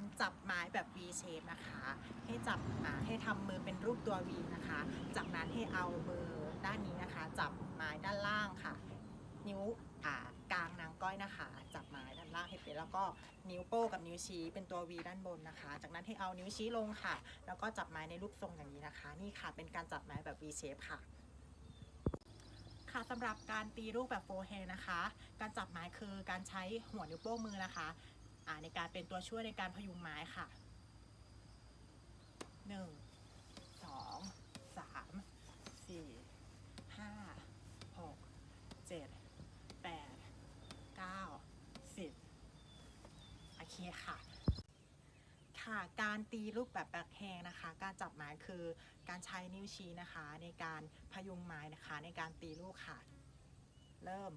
การจับไม้แบบ V shape นะคะ ให้จับให้ทำมือเป็นรูปตัว V นะคะ จากนั้นให้เอามือด้านนี้นะคะ จับไม้ด้านล่างค่ะ นิ้วกลางนางก้อยนะคะ จับไม้ด้านล่างให้เป็นแล้วก็นิ้วโป้งกับนิ้วชี้เป็นตัว V ด้านบนนะคะ จากนั้นให้เอานิ้วชี้ลงค่ะ แล้วก็จับไม้ในรูปทรงอย่างนี้นะคะ นี่ค่ะเป็นการจับไม้แบบ V shape ค่ะค่ะสำหรับการตีลูกแบบโฟร์แฮนนะคะ การจับไม้คือการใช้หัวนิ้วโป้งมือนะคะ ในการเป็นตัวช่วยในการพยุงไม้ค่ะ 1 2 3 4 5 6 7 8 9 10 โอเคค่ะ ค่ะ การตีลูกแบบแบ็คแฮงนะคะ การจับไม้คือการใช้นิ้วชี้นะคะ ในการพยุงไม้นะคะในการตีลูกค่ะ เริ่ม